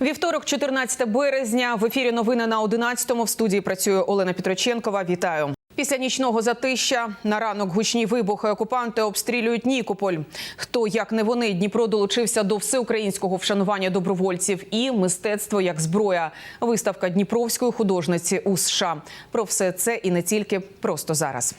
Вівторок, 14 березня. В ефірі новини на 11-му. В студії працює Олена Петроченкова. Вітаю. Після нічного затища на ранок гучні вибухи окупанти обстрілюють Нікополь. Хто як не вони Дніпро долучився до всеукраїнського вшанування добровольців і мистецтво як зброя. Виставка Дніпровської художниці у США. Про все це і не тільки просто зараз.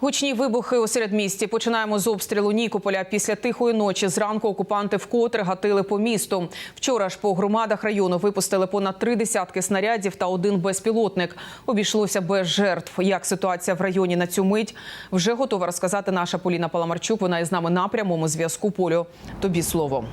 Гучні вибухи у середмісті. Починаємо з обстрілу Нікополя. Після тихої ночі зранку окупанти вкотре гатили по місту. Вчора ж по громадах району випустили понад три десятки снарядів та один безпілотник. Обійшлося без жертв. Як ситуація в районі на цю мить вже готова розказати наша Поліна Паламарчук. Вона із нами на прямому зв'язку. Полю тобі слово.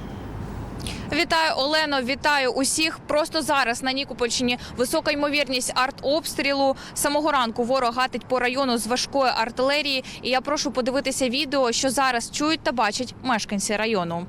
Вітаю Олено, вітаю усіх. Просто зараз на Нікопольщині висока ймовірність артобстрілу. Самого ранку ворог гатить по району з важкої артилерії. І я прошу подивитися відео, що зараз чують та бачать мешканці району.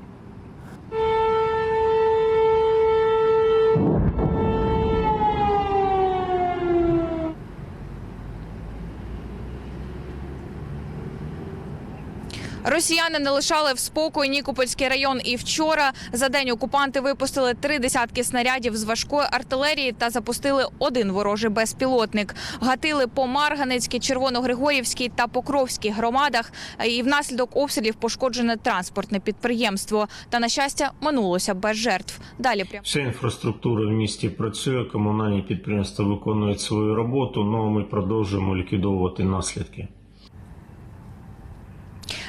Росіяни не лишали в спокої Нікопольський район. І вчора за день окупанти випустили три десятки снарядів з важкої артилерії та запустили один ворожий безпілотник. Гатили по Марганецькій, Червоногригорівській та Покровській громадах. І внаслідок обстрілів пошкоджене транспортне підприємство. Та на щастя минулося без жертв. Далі прям. Вся інфраструктура в місті працює, комунальні підприємства виконують свою роботу, але ми продовжуємо ліквідовувати наслідки.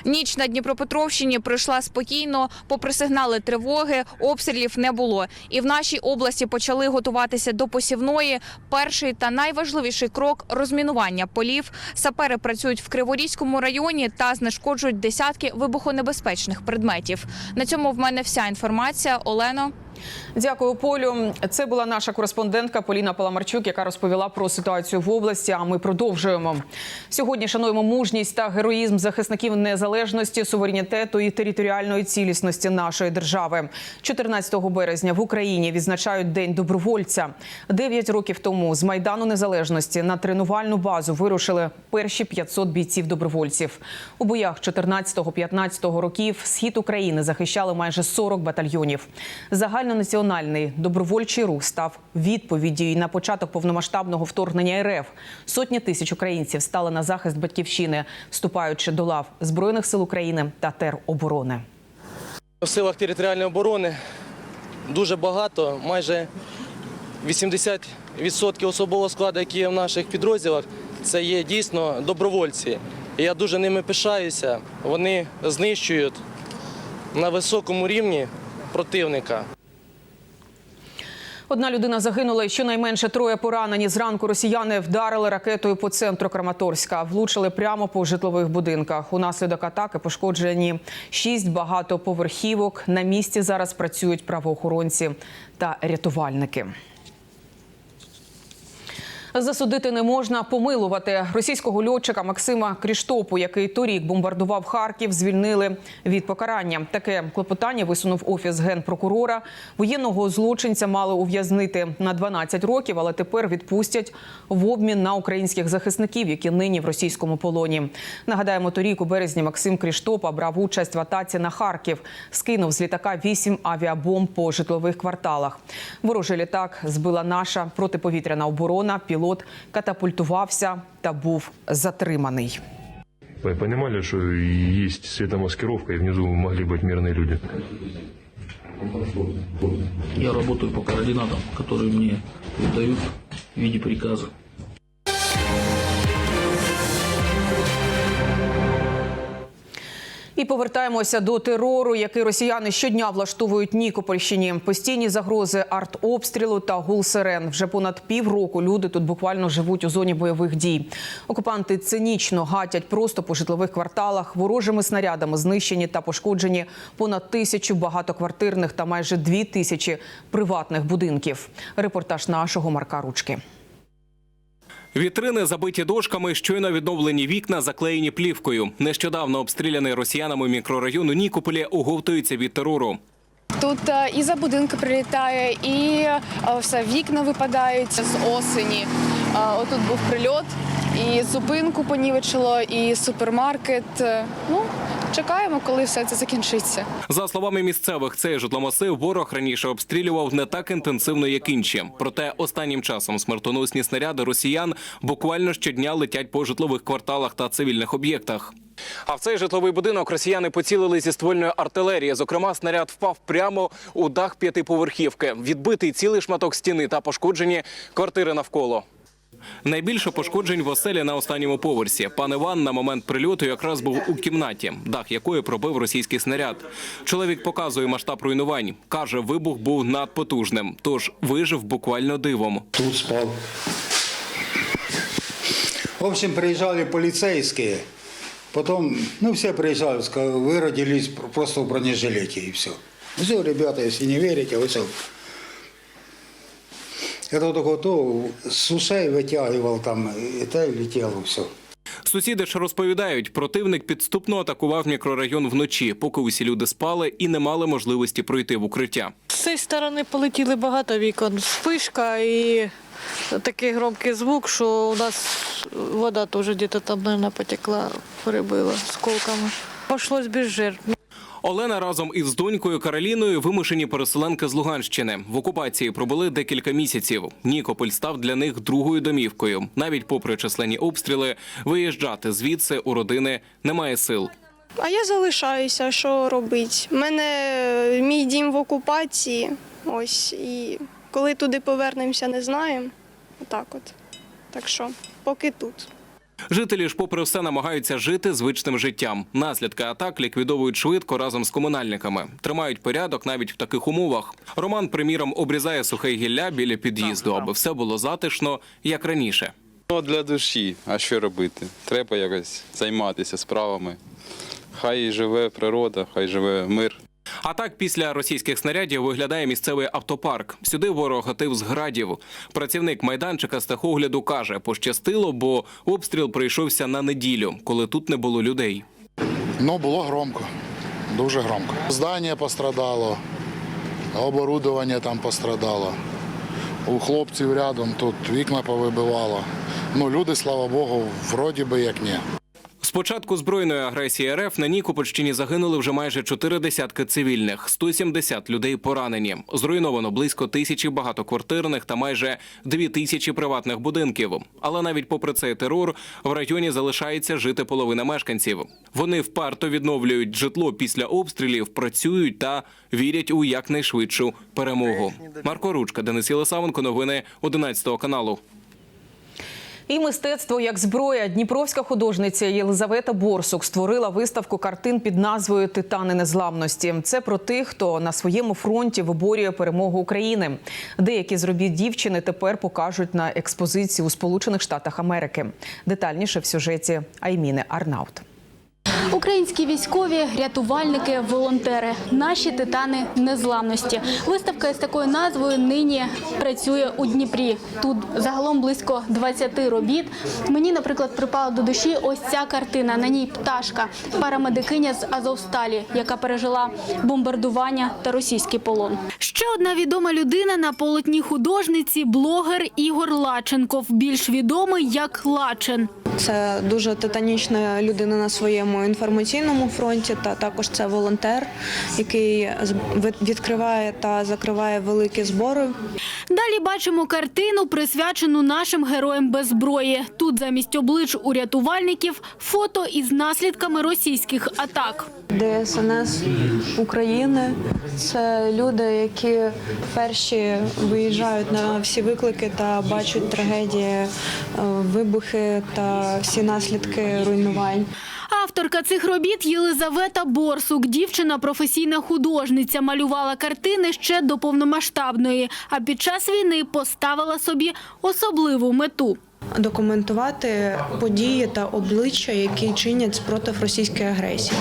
Ніч на Дніпропетровщині пройшла спокійно. Попри сигнали тривоги, обстрілів не було. І в нашій області почали готуватися до посівної. Перший та найважливіший крок розмінування полів. Сапери працюють в Криворізькому районі та знешкоджують десятки вибухонебезпечних предметів. На цьому в мене вся інформація. Олено. Дякую, Полю. Це була наша кореспондентка Поліна Паламарчук, яка розповіла про ситуацію в області. А ми продовжуємо сьогодні. Шануємо мужність та героїзм захисників незалежності, суверенітету і територіальної цілісності нашої держави. 14 березня в Україні відзначають День добровольця. Дев'ять років тому з майдану незалежності на тренувальну базу вирушили перші 500 бійців добровольців. У боях 14-15 років схід України захищали майже 40 батальйонів. Загальнонаціональний добровольчий рух став відповіддю на початок повномасштабного вторгнення РФ. Сотні тисяч українців стали на захист батьківщини, вступаючи до лав збройних сил України та тероборони. В силах територіальної оборони дуже багато, майже 80% особового складу, який є в наших підрозділах, це є дійсно добровольці. І я дуже ними пишаюся. Вони знищують на високому рівні противника. Одна людина загинула, і щонайменше троє поранені. Зранку росіяни вдарили ракетою по центру Краматорська, влучили прямо по житлових будинках. Унаслідок атаки пошкоджені шість багатоповерхівок. На місці зараз працюють правоохоронці та рятувальники. Засудити не можна помилувати російського льотчика Максима Кріштопу, який торік бомбардував Харків, звільнили від покарання. Таке клопотання висунув офіс генпрокурора. Воєнного злочинця мали ув'язнити на 12 років, але тепер відпустять в обмін на українських захисників, які нині в російському полоні. Нагадаємо, торік у березні Максим Кріштопа брав участь в атаці на Харків, скинув з літака вісім авіабомб по житлових кварталах. Ворожий літак збила наша протиповітряна оборона. Пілот катапультувався та був затриманий. Вы понимали, что есть светомаскировка, и внизу могли быть мирные люди? Я работаю по координатам, которые мне дают в виде приказа. І повертаємося до терору, який росіяни щодня влаштовують Нікопольщині. Постійні загрози артобстрілу та гул сирен. Вже понад півроку люди тут буквально живуть у зоні бойових дій. Окупанти цинічно гатять просто по житлових кварталах. Ворожими снарядами знищені та пошкоджені понад тисячу багатоквартирних та майже дві тисячі приватних будинків. Репортаж нашого Марка Ручки. Вітрини забиті дошками, щойно відновлені вікна, заклеєні плівкою. Нещодавно обстріляний росіянами мікрорайон у Нікополі оговтується від терору. Тут е, і за будинки прилітає, і е, все вікна випадають з осені. Е, Отут був прильот, і зупинку понівечило, і супермаркет. Ну, чекаємо, коли все це закінчиться. За словами місцевих, цей житломасив ворог раніше обстрілював не так інтенсивно, як інші. Проте останнім часом смертоносні снаряди росіян буквально щодня летять по житлових кварталах та цивільних об'єктах. А в цей житловий будинок росіяни поцілили зі ствольної артилерії. Зокрема, снаряд впав прямо у дах п'ятиповерхівки. Відбитий цілий шматок стіни та пошкоджені квартири навколо. Найбільше пошкоджень в оселі на останньому поверсі. Пан Іван на момент прильоту якраз був у кімнаті, дах якої пробив російський снаряд. Чоловік показує масштаб руйнувань. Каже, вибух був надпотужним, тож вижив буквально дивом. Тут спал. В общем, приезжали полицейские. Потом, ну, все приезжали, ска- вы родились пр- просто в бронежилете и все. Все, ребята, если не верите, вы все. Это только то, с ушей вытягивал там, и это и летело все. Сусіди ж розповідають, противник підступно атакував мікрорайон вночі, поки усі люди спали і не мали можливості пройти в укриття. З цієї сторони полетіли багато вікон. Спишка і такий громкий звук, що у нас вода теж десь там, мабуть, потекла, перебила сколками. Пошлось без жертв. Олена разом із донькою Кароліною вимушені переселенки з Луганщини. В окупації пробули декілька місяців. Нікополь став для них другою домівкою. Навіть попри численні обстріли, виїжджати звідси у родини немає сил. А я залишаюся, що робити? У мене мій дім в окупації. Ось і коли туди повернемося, не знаємо. Отак от. Так що, поки тут. Жителі ж, попри все, намагаються жити звичним життям. Наслідки атак ліквідовують швидко разом з комунальниками. Тримають порядок навіть в таких умовах. Роман, приміром, обрізає сухе гілля біля під'їзду, аби все було затишно, як раніше. Ну, для душі, а що робити? Треба якось займатися справами. Хай живе природа, хай живе мир. А так після російських снарядів виглядає місцевий автопарк. Сюди ворог гатив з градів. Працівник майданчика з техогляду каже, пощастило, бо обстріл прийшовся на неділю, коли тут не було людей. Ну, було громко, дуже громко. Здання пострадало, оборудовання там пострадало. У хлопців рядом тут вікна повибивало. Ну, люди, слава Богу, вроді би як ні. Початку збройної агресії РФ на Нікопольщині загинули вже майже чотири десятки цивільних, 170 людей поранені. Зруйновано близько тисячі багатоквартирних та майже дві тисячі приватних будинків. Але навіть попри цей терор в районі залишається жити половина мешканців. Вони вперто відновлюють житло після обстрілів, працюють та вірять у якнайшвидшу перемогу. Марко Ручка, Денис Єлисавенко, новини 11 каналу. І мистецтво як зброя. Дніпровська художниця Єлизавета Борсук створила виставку картин під назвою Титани незламності. Це про тих, хто на своєму фронті виборює перемогу України. Деякі з робіт дівчини тепер покажуть на експозиції у Сполучених Штатах Америки. Детальніше в сюжеті Айміни Арнаут. Українські військові, рятувальники, волонтери наші титани незламності. Виставка із такою назвою нині працює у Дніпрі. Тут загалом близько 20 робіт. Мені, наприклад, припала до душі ось ця картина. На ній пташка, парамедикиня з Азовсталі, яка пережила бомбардування та російський полон. Ще одна відома людина на полотні художниці блогер Ігор Лаченков, більш відомий як Лачен. Це дуже титанічна людина на своєму інформаційному фронті, та також це волонтер, який відкриває та закриває великі збори Далі бачимо картину, присвячену нашим героям без зброї. Тут замість облич у рятувальників фото із наслідками російських атак. ДСНС України. Це люди, які перші виїжджають на всі виклики та бачать трагедії, е, вибухи та всі наслідки руйнувань. Авторка цих робіт Єлизавета Борсук. Дівчина професійна художниця. Малювала картини ще до повномасштабної, а під час війни поставила собі особливу мету. Документувати події та обличчя, які чинять спротив російської агресії.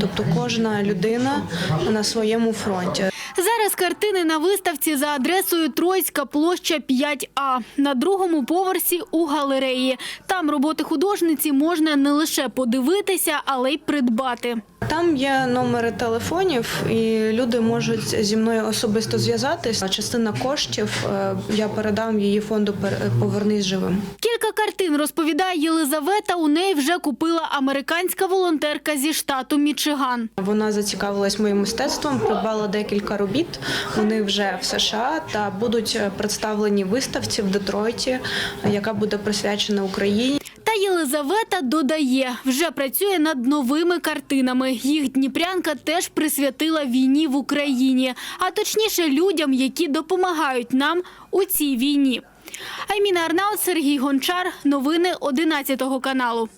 Тобто кожна людина на своєму фронті. Зараз картини на виставці за адресою Троїцька площа 5А на другому поверсі у галереї. Там роботи художниці можна не лише подивитися, але й придбати. Там є номери телефонів, і люди можуть зі мною особисто зв'язатись. Частина коштів е, я передам її фонду «Пер- Повернись живим. Кілька картин розповідає Єлизавета. У неї вже купила американська волонтерка зі штату Мічиган. Вона зацікавилась моїм мистецтвом, придбала декілька робіт. Вони вже в США та будуть е, представлені виставці в Детройті, яка буде присвячена Україні. Та Єлизавета додає, вже працює над новими картинами. Їх Дніпрянка теж присвятила війні в Україні, а точніше людям, які допомагають нам у цій війні. Айміна Арнаут, Сергій Гончар. Новини 11 каналу.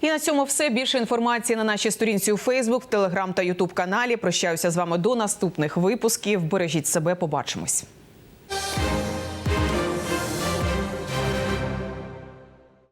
І на цьому все. Більше інформації на нашій сторінці у Фейсбук, Телеграм та Ютуб каналі. Прощаюся з вами до наступних випусків. Бережіть себе, побачимось.